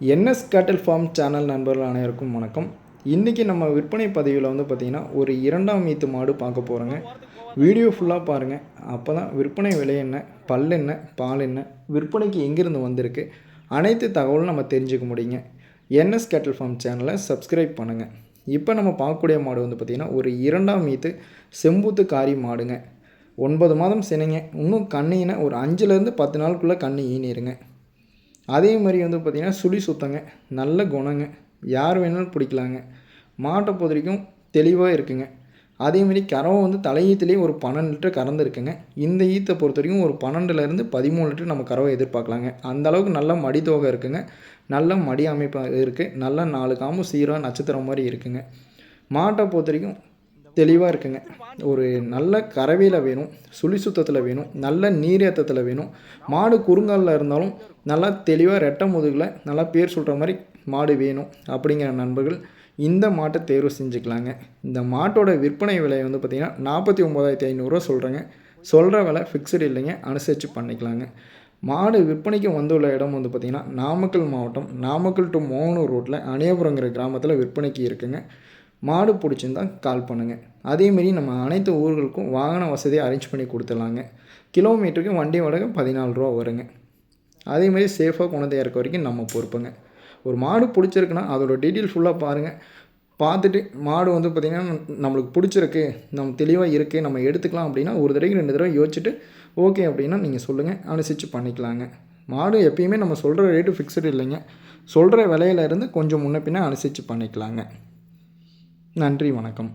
NS கேட்டல் form channel நண்பர்கள் அனைவருக்கும் வணக்கம். இன்றைக்கி நம்ம விற்பனை பதிவில் வந்து பார்த்திங்கன்னா ஒரு இரண்டாம் மீத்து மாடு பார்க்க போகிறோங்க வீடியோ ஃபுல்லாக பாருங்கள் அப்போ தான் விற்பனை விலை என்ன பல் என்ன பால் என்ன விற்பனைக்கு எங்கேருந்து வந்திருக்கு அனைத்து தகவலும் நம்ம தெரிஞ்சுக்க முடியுங்க. என்எஸ் கேட்டல் ஃபார்ம் சேனலை சப்ஸ்கிரைப் பண்ணுங்கள் இப்போ நம்ம பார்க்கக்கூடிய மாடு வந்து பார்த்திங்கன்னா ஒரு இரண்டாம் மீத்து செம்பூத்து காரி மாடுங்க. ஒன்பது மாதம் சினைங்க. இன்னும் கண்ணினா ஒரு அஞ்சுலேருந்து பத்து நாளுக்குள்ளே கண்ணு ஈனிருங்க. அதே மாதிரி வந்து பார்த்திங்கன்னா சுழி சுத்தங்க. நல்ல குணங்க. யார் வேணாலும் பிடிக்கலாங்க. மாட்டை பொறுத்த வரைக்கும் தெளிவாக இருக்குங்க. அதே மாதிரி கறவை வந்து தலையீத்துலேயே ஒரு பன்னெண்டு லிட்டர் கறந்துருக்குங்க இந்த ஈத்தை பொறுத்த வரைக்கும் ஒரு பன்னெண்டுலேருந்து பதிமூணு லிட்டர் நம்ம கறவை எதிர்பார்க்கலாங்க. அந்த அளவுக்கு நல்ல மடி தொகை இருக்குங்க. நல்ல மடி அமைப்பாக இருக்குது நல்ல நாலு காமும் சீராக நட்சத்திரம் மாதிரி இருக்குங்க. மாட்டை பொறுத்த வரைக்கும் தெளிவாக இருக்குங்க. ஒரு நல்ல கறவையில் வேணும் சுழி சுத்தத்தில் வேணும் நல்ல நீரேத்தத்தில் வேணும். மாடு குறுங்காலில் இருந்தாலும் நல்லா தெளிவாக ரெட்டை முதுகில் நல்லா பேர் சொல்கிற மாதிரி மாடு வேணும் அப்படிங்கிற நண்பர்கள் இந்த மாட்டை தேர்வு செஞ்சுக்கலாங்க. இந்த மாட்டோட விற்பனை விலை வந்து பார்த்திங்கன்னா நாற்பத்தி ஒம்பதாயிரத்தி ஐநூறுரூவா சொல்கிறேங்க சொல்கிற விலை ஃபிக்ஸ்டு இல்லைங்க அனுசரித்து பண்ணிக்கலாங்க. மாடு விற்பனைக்கு வந்துள்ள இடம் வந்து பார்த்திங்கன்னா நாமக்கல் மாவட்டம் நாமக்கல் டு மோகனூர் ரோட்டில் அணியபுரங்கிற கிராமத்தில் விற்பனைக்கு இருக்குங்க. மாடு பிடிச்சிருந்தா கால் பண்ணுங்கள் அதேமாரி நம்ம அனைத்து ஊர்களுக்கும் வாகன வசதியை அரேஞ்ச் பண்ணி கொடுத்துடலாங்க. கிலோமீட்டருக்கு வண்டி வாடகை பதினாலு ரூபா வருங்க. அதேமாரி சேஃபாக கொண்டு இருக்க வரைக்கும் நம்ம பொறுப்புங்க. ஒரு மாடு பிடிச்சிருக்குன்னா அதோட டீட்டெயில் ஃபுல்லாக பாருங்கள் பார்த்துட்டு மாடு வந்து பார்த்திங்கன்னா நம்மளுக்கு பிடிச்சிருக்கு நம்ம தெளிவாக இருக்குது நம்ம எடுத்துக்கலாம் அப்படின்னா ஒரு தடவைக்கு ரெண்டு தடவை யோசிச்சுட்டு ஓகே அப்படின்னா நீங்கள் சொல்லுங்கள் அனுசரித்து பண்ணிக்கலாங்க. மாடு எப்பயுமே நம்ம சொல்கிற ரேட்டு ஃபிக்ஸ்டு இல்லைங்க. சொல்கிற விலையில இருந்து கொஞ்சம் முன்ன பின்னே அனுசரித்து பண்ணிக்கலாங்க. நன்றி வணக்கம்.